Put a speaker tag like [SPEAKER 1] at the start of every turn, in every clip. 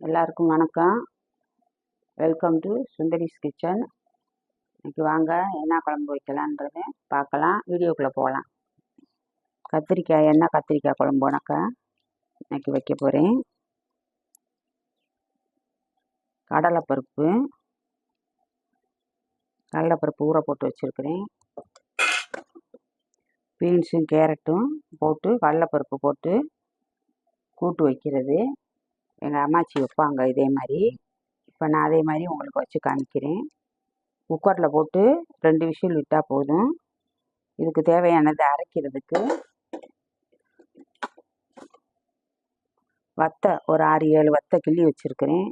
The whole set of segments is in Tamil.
[SPEAKER 1] எல்லாருக்கும் வணக்கம். வெல்கம் டு சுந்தரிஸ் கிச்சன் இன்னைக்கு வாங்க என்ன குழம்பு வைக்கலான்றத பார்க்கலாம். வீடியோக்குள்ளே போகலாம். கத்திரிக்காய் என்ன கத்திரிக்காய் குழம்பு உனக்கா? இன்னைக்கு வைக்க போகிறேன் கடலைப்பருப்பு. கடலைப்பருப்பு ஊற போட்டு வச்சுருக்கிறேன். பீன்ஸும் கேரட்டும் போட்டு கடலைப்பருப்பு போட்டு கூட்டு வைக்கிறது. எங்கள் அம்மாச்சி வைப்பாங்க இதே மாதிரி இப்போ நான் அதே மாதிரி உங்களுக்கு வச்சு காமிக்கிறேன். குக்கரில் போட்டு ரெண்டு விஷயம் விட்டால் போதும். இதுக்கு தேவையானது அரைக்கிறதுக்கு. வத்தை ஒரு ஆறு ஏழு வத்தை கிள்ளி வச்சுருக்கிறேன்.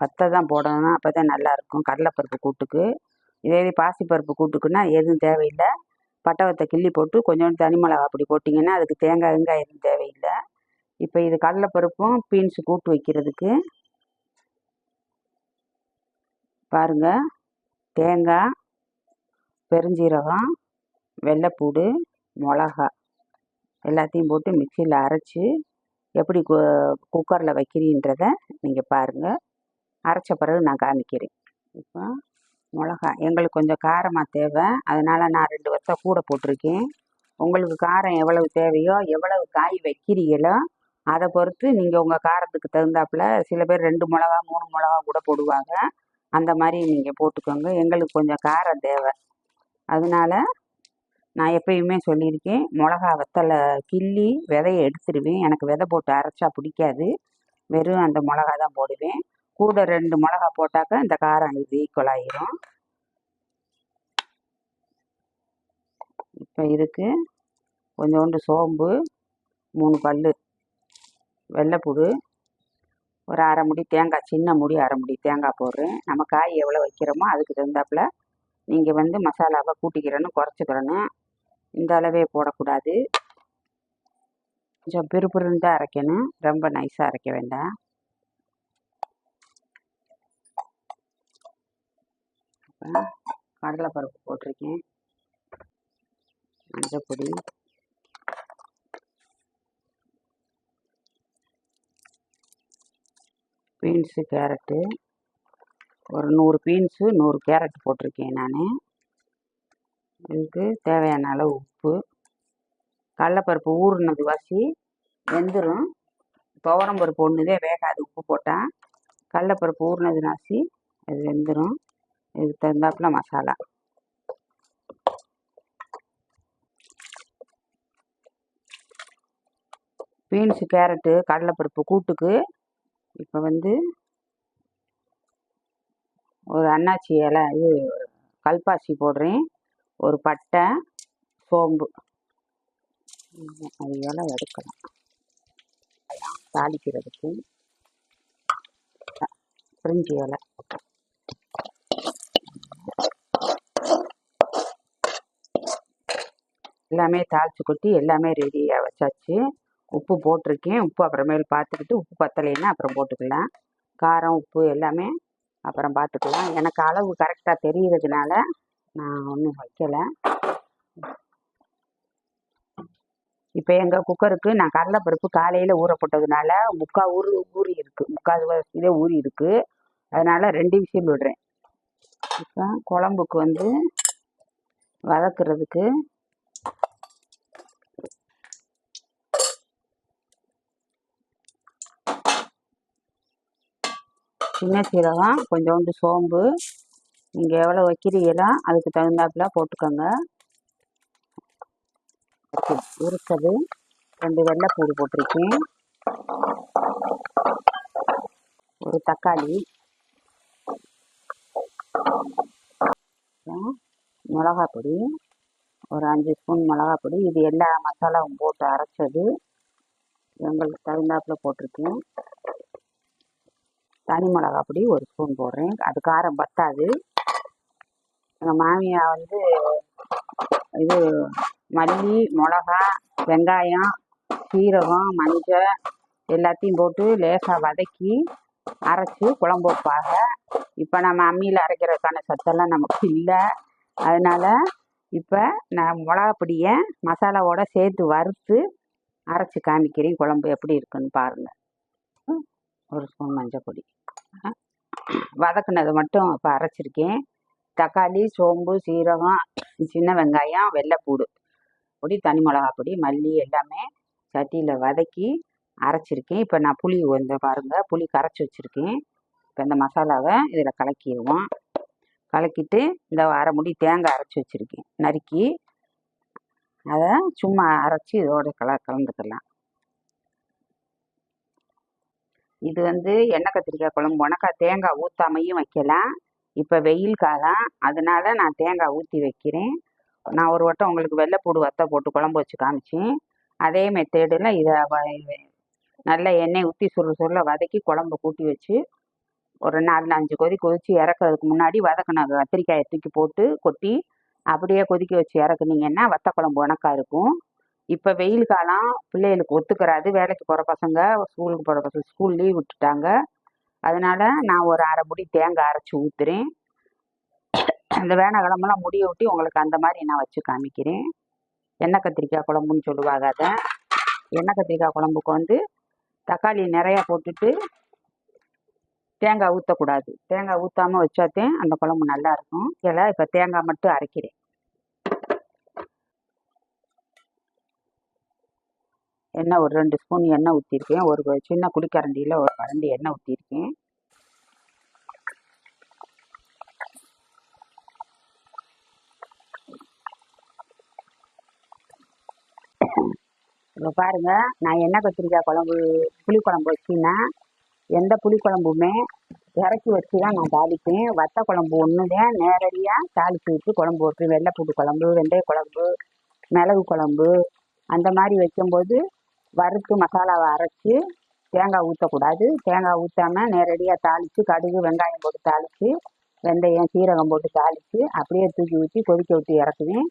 [SPEAKER 1] வத்தை தான் போடணும் அப்போ தான் நல்லாயிருக்கும் கடலைப்பருப்பு கூட்டுக்கு. இதே இது பாசிப்பருப்பு கூட்டுக்குன்னா எதுவும் தேவையில்லை. பட்டை வத்தை கிள்ளி போட்டு கொஞ்சோண்டு தனி மிளகா அப்படி போட்டிங்கன்னா அதுக்கு தேங்காய் வெங்காயம் எதுவும் தேவையில்லை. இப்போ இது கடலைப்பருப்பும் பீன்ஸு கூட்டு வைக்கிறதுக்கு. பாருங்கள் தேங்காய் பெருஞ்சீரகம் வெள்ளைப்பூடு மிளகா எல்லாத்தையும் போட்டு மிக்சியில் அரைச்சி எப்படி கு குக்கரில் வைக்கிறீன்றத நீங்கள் பாருங்கள் அரைச்ச பிறகு நான் காமிக்கிறேன். இப்போ மிளகா எங்களுக்கு கொஞ்சம் காரமாக தேவை. அதனால் நான் ரெண்டு வருஷம் கூட போட்டிருக்கேன். உங்களுக்கு காரம் எவ்வளவு தேவையோ எவ்வளவு காய் வைக்கிறீங்களோ அதை பொறுத்து நீங்கள் உங்கள் காரத்துக்கு தகுந்தாப்புல சில பேர் ரெண்டு மிளகா மூணு மிளகா கூட போடுவாங்க. அந்த மாதிரி நீங்கள் போட்டுக்கோங்க. எங்களுக்கு கொஞ்சம் காரம் தேவை. அதனால நான் எப்பயுமே சொல்லியிருக்கேன் மிளகா வத்தலை கிள்ளி விதையை எடுத்துடுவேன் எனக்கு விதை போட்டு அரைச்சா பிடிக்காது. வெறும் அந்த மிளகா தான் போடுவேன். கூட ரெண்டு மிளகா போட்டாக்க இந்த காரம் இது ஈக்குவல் ஆயிரும். இப்போ இதுக்கு கொஞ்சோண்டு சோம்பு மூணு பல் வெள்ளைப்பூடு ஒரு அரை முடி தேங்காய் சின்ன முடி அரை முடி தேங்காய் போடுறேன். நம்ம காய் எவ்வளோ வைக்கிறோமோ அதுக்கு தகுந்தாப்புல நீங்கள் வந்து மசாலாவை கூட்டிக்கிறணும் குறைச்சிக்கிறணும். இந்த அளவே போடக்கூடாது. கொஞ்சம் பிறுபிறுன்னு தான் அரைக்கணும். ரொம்ப நைஸாக அரைக்க வேண்டாம். கடலை கடலைப்பருப்பு போட்டிருக்கேன். மஞ்சப்பொடி. Beans carrot. ஒரு நூறு பீன்ஸு நூறு கேரட் போட்டிருக்கேன் நான். இதுக்கு தேவையான அளவு உப்பு. கடலப்பருப்பு ஊறுனது வாசி வெந்துடும் துவரம் பருப்பு ஒன்றுதே வேகாது உப்பு போட்டால் கடலப்பருப்பு ஊறுனது நாசி அது வெந்துடும் இதுக்கு தகுந்தாப்புல மசாலா. பீன்ஸு கேரட்டு கடலைப்பருப்பு கூட்டுக்கு இப்போ வந்து ஒரு அண்ணாச்சி இலை இது கல்பாசி போடுறேன். ஒரு பட்டை சோம்பு. அது இலை எடுக்கலாம். தாளிக்கிறதுக்கு. பிரிஞ்சி இலை. எல்லாமே தாளித்து கொட்டி எல்லாமே ரெடியாக வச்சாச்சு. உப்பு போட்டிருக்கேன். உப்பு அப்புறமேல் பார்த்துக்கிட்டு உப்பு பத்தலைன்னா அப்புறம் போட்டுக்கலாம். காரம் உப்பு எல்லாமே அப்புறம் பார்த்துக்கலாம். எனக்கு அளவு கரெக்டாக தெரிகிறதுனால நான் ஒன்றும் வைக்கலை. இப்போ எங்கள் குக்கருக்கு நான் கடலைப்பருப்பு காலையில் ஊற போட்டதுனால முக்கால் ஊறு ஊறி இருக்குது முக்கால் இதே ஊறி இருக்குது அதனால் ரெண்டு விஷயம் விடுறேன். இப்போ குழம்புக்கு வந்து வதக்குறதுக்கு சின்ன சீரகம் கொஞ்சோண்டு சோம்பு. நீங்கள் எவ்வளோ வைக்கிறீங்களோ அதுக்கு தகுந்தாப்புல போட்டுக்கோங்க. இருக்கிறது ரெண்டு வெள்ளைப்பூடு போட்டிருக்கேன். ஒரு தக்காளி. மிளகா பொடி. ஒரு அஞ்சு ஸ்பூன் மிளகா பொடி. இது எல்லா மசாலாவும் போட்டு அரைச்சது. எங்களுக்கு தகுந்தாப்புல போட்டிருக்கேன். தனி மிளகா பொடி ஒரு ஸ்பூன் போடுறேன். அது காரம் பத்தாது. எங்கள் மாமியா வந்து இது மல்லி மிளகா வெங்காயம் சீரகம் மஞ்சள் எல்லாத்தையும் போட்டு லேசாக வதக்கி அரைச்சி குழம்பு வைப்பாங்க. இப்போ நம்ம அம்மியில் அரைக்கிறதுக்கான சத்தெல்லாம் நமக்கு இல்லை. அதனால் இப்போ நான் மிளகா பொடியை மசாலாவோட சேர்த்து வறுத்து அரைச்சி காமிக்கிறேன். குழம்பு எப்படி இருக்குன்னு பாருங்கள் ஒரு ஸ்பூன் மஞ்சள் பொடி. வதக்குனதை மட்டும் இப்போ அரைச்சிருக்கேன். தக்காளி சோம்பு சீரகம் சின்ன வெங்காயம் வெள்ளைப்பூடு. பொடி தனி மிளகா பொடி மல்லி எல்லாமே சட்டியில் வதக்கி அரைச்சிருக்கேன். இப்போ நான் புளி வந்து பாருங்கள் புளி கரைச்சி வச்சுருக்கேன். இப்போ இந்த மசாலாவை இதில் கலக்கிடுவோம். கலக்கிட்டு இந்த அரை முடி தேங்காய் அரைச்சி வச்சுருக்கேன். நறுக்கி அதை சும்மா அரைச்சி இதோட கல கலந்துக்கலாம். இது வந்து எண்ணெய் கத்திரிக்காய் குழம்பு. உனக்கா தேங்காய் ஊற்றாமையும் வைக்கலாம் இப்போ வெயில் காலம். அதனால நான் தேங்காய் ஊற்றி வைக்கிறேன். நான் ஒரு வட்டம் உங்களுக்கு வெள்ளைப்பூடு வத்த போட்டு குழம்பு வச்சு காமிச்சேன். அதே மெத்தேடில் இதை நல்ல எண்ணெய் ஊற்றி சுருள் சுருள வதக்கி குழம்பு கூட்டி வச்சு ஒரு நாலு அஞ்சு கொதி கொதித்து இறக்குறதுக்கு முன்னாடி வதக்கின கத்திரிக்காயை தூக்கி போட்டு கொட்டி அப்படியே கொதிக்க வச்சு இறக்குனீங்கன்னா வத்த குழம்பு உனக்காக இருக்கும். இப்போ வெயில் காலம் பிள்ளைகளுக்கு ஒத்துக்கிறாது. வேலைக்கு போகிற பசங்க ஸ்கூலுக்கு போகிற பசங்க ஸ்கூல் லீவ் விட்டுட்டாங்க. அதனால நான் ஒரு அரை முடி தேங்காய் அரைச்சி ஊற்றுறேன் அந்த வேணா கிழமெல்லாம் முடிய ஊட்டி உங்களுக்கு அந்த மாதிரி நான் வச்சு காமிக்கிறேன். எண்ணெய் கத்திரிக்காய் குழம்புன்னு சொல்லுவாங்க அதை. எண்ணெய் கத்திரிக்காய் குழம்புக்கு வந்து தக்காளி நிறையா போட்டுட்டு தேங்காய் ஊற்றக்கூடாது தேங்காய் ஊற்றாமல் வச்சாத்தேன் அந்த குழம்பு நல்லா இருக்கும். இதில் இப்போ தேங்காய் மட்டும் அரைக்கிறேன். எண்ணெய் ஒரு ரெண்டு ஸ்பூன் எண்ணெய் ஊற்றிருக்கேன் ஒரு சின்ன குளிக்கரண்டியில் ஒரு கரண்டி எண்ணெய் ஊற்றிருக்கேன் இப்போ பாருங்கள் நான் எண்ணெய் கத்திரிக்காய் குழம்பு புளி குழம்பு வச்சுன்னா. எந்த புளி குழம்புமே இறக்கி வச்சு தான் நான் தாளிப்பேன். வத்த குழம்பு ஒன்று தான் நேரடியாக தாளித்து வச்சு குழம்பு வைப்பேன். வெள்ளைப்பூண்டு குழம்பு வெந்தய குழம்பு மிளகு குழம்பு அந்த மாதிரி வைக்கும்போது வறுத்து மசாலாவை அரைச்சி தேங்காய் ஊற்றக்கூடாது தேங்காய் ஊற்றாமல் நேரடியாக தாளித்து கடுகு வெங்காயம் போட்டு தாளித்து வெந்தயம் சீரகம் போட்டு தாளித்து அப்படியே தூக்கி ஊற்றி கொதிக்க விட்டு இறக்குவேன்.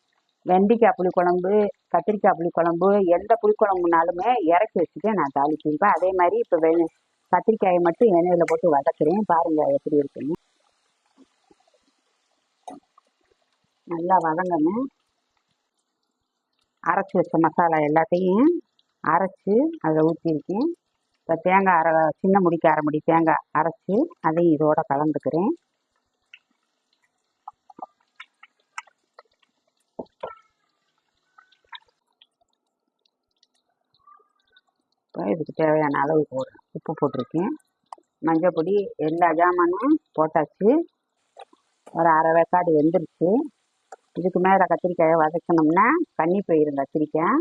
[SPEAKER 1] வெண்டைக்காய் புளிக்குழம்பு கத்திரிக்காய் புளிக்குழம்பு எந்த புளிக்குழம்புனாலுமே இறக்கி வச்சுட்டு நான் தாளிப்பேன். அதே மாதிரி இப்போ வெ கத்திரிக்காயை மட்டும் எண்ணெயில் போட்டு வதக்குறேன். பாருங்கள் எப்படி இருக்குன்னு. நல்லா வதங்கணும். அரைச்சி வச்ச மசாலா எல்லாத்தையும் அரைச்சி அதை ஊற்றிருக்கேன் இப்போ தேங்காய் அரை சின்ன முடிக்கு அரை முடி தேங்காய் அரைச்சி அதையும் இதோட கலந்துக்கிறேன். இப்போ இதுக்கு தேவையான அளவு போடுறேன் உப்பு போட்டிருக்கேன். மஞ்சள் பொடி எல்லா ஜாமானும் போட்டாச்சு. ஒரு அரை வேக்காடு வெந்துருச்சு. இதுக்கு மேலே கத்திரிக்காயை வதக்கணும்னா தண்ணி போயிடும் கத்திரிக்காய்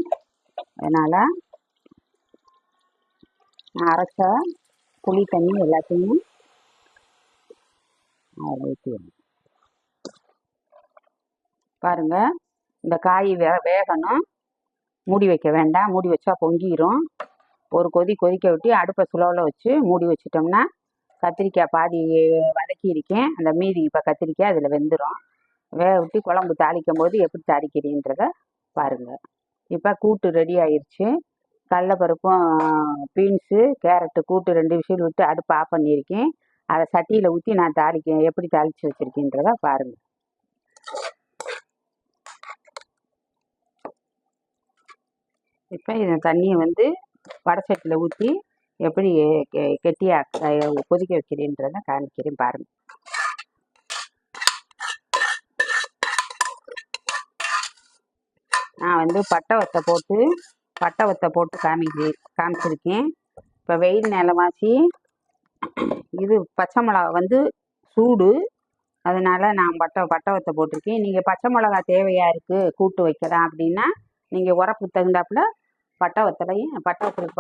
[SPEAKER 1] அதனால் நான் அரைச்ச புளி தண்ணி எல்லாத்தையும் அதில் ஊற்றிடணும் இந்த காய் வே வேகணும். மூடி வைக்க வேண்டாம். மூடி வச்சா பொங்கிடும் ஒரு கொதி கொதிக்க விட்டு அடுப்பை சுலவில் வச்சு மூடி வச்சிட்டோம்னா கத்திரிக்காய் பாதி வதக்கி இருக்கேன். அந்த மீதி இப்போ கத்திரிக்காய் அதில் வெந்துடும் வேக விட்டு குழம்பு தாளிக்கும் போது எப்படி தாளிக்கிறீன்றத பாருங்கள் இப்போ கூட்டு ரெடி ஆயிடுச்சு கடலப்பருப்பும் பீன்ஸு கேரட்டு கூட்டு ரெண்டு விசில் விட்டு அடுப்பை ஆஃப் பண்ணியிருக்கேன். அதை சட்டியில் ஊற்றி நான் தாளிக்க எப்படி தாளித்து வச்சுருக்கேன்றத பாருங்கள் இப்போ இந்த தண்ணியை வந்து வடசட்டியில் ஊற்றி எப்படி கெட்டியாக கொதிக்க வைக்கிறேன்றதை காமிக்கிறேன் பாருங்கள் நான் வந்து பட்டை வத்தை போட்டு பட்டவத்தை போட்டு காமிக்கு காமிச்சிருக்கேன். இப்போ வெயில் நிலமாச்சி. இது பச்சை மிளகா வந்து சூடு. அதனால் நான் பட்டை பட்டவத்தை போட்டிருக்கேன். நீங்கள் பச்சை மிளகா தேவையாக இருக்குது கூட்டு வைக்கலாம் அப்படின்னா நீங்கள் உரப்பு தகுந்தாப்புல பட்டை வத்தலையும்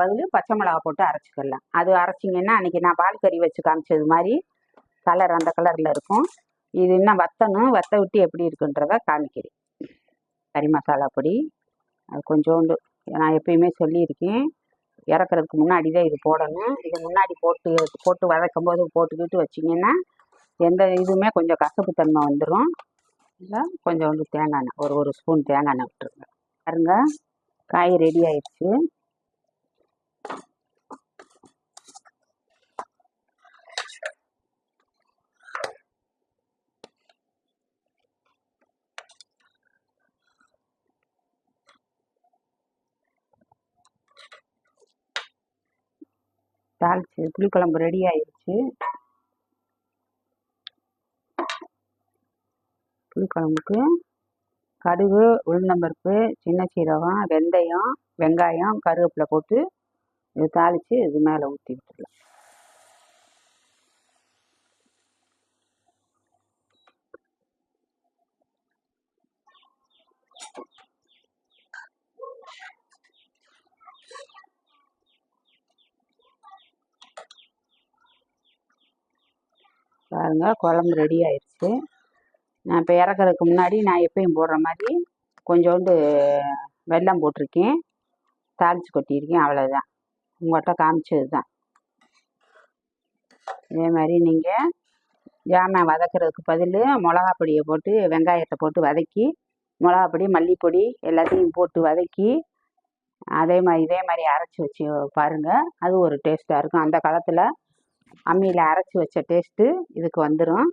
[SPEAKER 1] பதில் பச்சை மிளகா போட்டு அரைச்சிக்கலாம். அது அரைச்சிங்கன்னா அன்றைக்கி நான் பால் கறி வச்சு காமிச்சது மாதிரி கலர் அந்த கலரில் இருக்கும். இது இன்னும் வத்தணும். வத்த விட்டு எப்படி இருக்குன்றத காமிக்கிறேன். கறி மசாலா பொடி அது கொஞ்சோண்டு. நான் எப்பயுமே சொல்லியிருக்கேன். இறக்குறதுக்கு முன்னாடி தான் இது போடணும். இது முன்னாடி போட்டு போட்டு வதக்கும் போது போட்டுக்கிட்டு வச்சிங்கன்னா எந்த இதுவுமே கொஞ்சம் கசப்பு தன்மை வந்துடும் இல்லை கொஞ்சோண்டு தேங்காய் எண்ணெய் ஒரு ஒரு ஸ்பூன் தேங்காய் எண்ணெய் விட்டுருங்க. பாருங்க காய் ரெடி ஆயிடுச்சு. தாளிச்சு புளிக்குழம்பு ரெடி ஆயிடுச்சு புளிக்குழம்புக்கு கடுகு உளுந்தம்பருப்பு சின்ன சீரகம் வெந்தயம் வெங்காயம் கருவேப்பிலை போட்டு இது தாளித்து இது மேலே ஊற்றி விட்டுடலாம். பாருங்க குழம்பு ரெடி ஆயிடுச்சு நான் இப்போ இறக்குறதுக்கு முன்னாடி நான் எப்பயும் போடுற மாதிரி கொஞ்சோண்டு வெல்லம் போட்டிருக்கேன். தாளித்து கொட்டியிருக்கேன் அவ்வளோதான் உங்கள்கிட்ட காமிச்சது தான் இதே மாதிரி நீங்கள் ஜாமான் வதக்குறதுக்கு பதில் மிளகா பொடியை போட்டு வெங்காயத்தை போட்டு வதக்கி மிளகா பொடி மல்லிப்பொடி எல்லாத்தையும் போட்டு வதக்கி அதே மாதிரி இதே மாதிரி அரைச்சி வச்சு பாருங்கள் அது ஒரு டேஸ்ட்டாக இருக்கும். அந்த காலத்தில் அம்மியில் அரைச்சி வச்ச டேஸ்ட்டு இதுக்கு வந்துடும்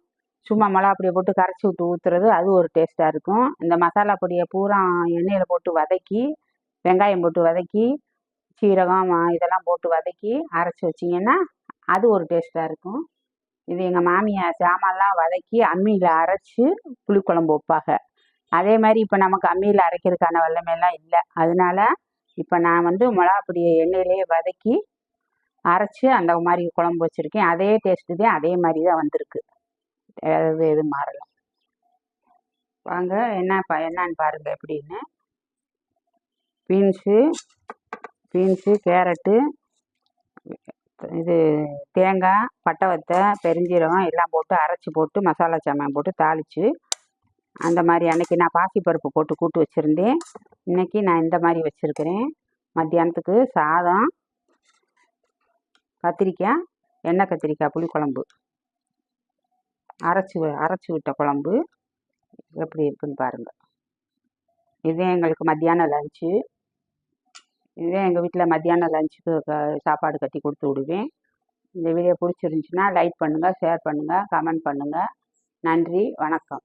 [SPEAKER 1] சும்மா மிளகா பொடியை போட்டு கரைச்சி விட்டு ஊற்றுறது அது ஒரு டேஸ்ட்டாக இருக்கும். இந்த மசாலா பொடியை பூரா எண்ணெயில் போட்டு வதக்கி வெங்காயம் போட்டு வதக்கி சீரகம் இதெல்லாம் போட்டு வதக்கி அரைச்சி வச்சிங்கன்னா அது ஒரு டேஸ்ட்டாக இருக்கும். இது எங்கள் மாமியார் சாமான்லாம் வதக்கி அம்மியில் அரைச்சி புளிக்குழம்பு வைப்பாங்க. அதே மாதிரி இப்போ நமக்கு அம்மியில் அரைக்கிறதுக்கான வல்லமையெல்லாம் இல்லை. அதனால இப்போ நான் வந்து மிளகா பொடியை எண்ணெயிலேயே வதக்கி அரைச்சி அந்த மாதிரி குழம்பு வச்சுருக்கேன். அதே டேஸ்ட்டு தான் அதே மாதிரி தான் வந்திருக்கு. அது எதுவும் மாறலை. வாங்க என்ன ப என்னன்னு பாருங்கள் எப்படின்னு. பீன்ஸு பீன்ஸு கேரட்டு இது தேங்காய் பட்டை வத்தை பெருஞ்சீரகம் எல்லாம் போட்டு அரைச்சி போட்டு மசாலா சாமான் போட்டு தாளித்து அந்த மாதிரி அன்றைக்கி நான் பாசிப்பருப்பு போட்டு கூட்டு வச்சுருந்தேன். இன்றைக்கி நான் இந்த மாதிரி வச்சுருக்கிறேன். மத்தியானத்துக்கு சாதம் கத்திரிக்காய் எண்ணெய் கத்திரிக்காய் புளிக்குழம்பு. அரைச்சி அரைச்சி விட்ட குழம்பு எப்படி இருக்குன்னு பாருங்கள் இதுதான் எங்களுக்கு மத்தியானம் லஞ்சு இதே எங்கள் வீட்டில் மத்தியானம் லஞ்சுக்கு சாப்பாடு கட்டி கொடுத்து விடுவேன். இந்த வீடியோ பிடிச்சிருந்துச்சின்னா லைக் பண்ணுங்கள் ஷேர் பண்ணுங்கள் கமெண்ட் பண்ணுங்கள் நன்றி வணக்கம்.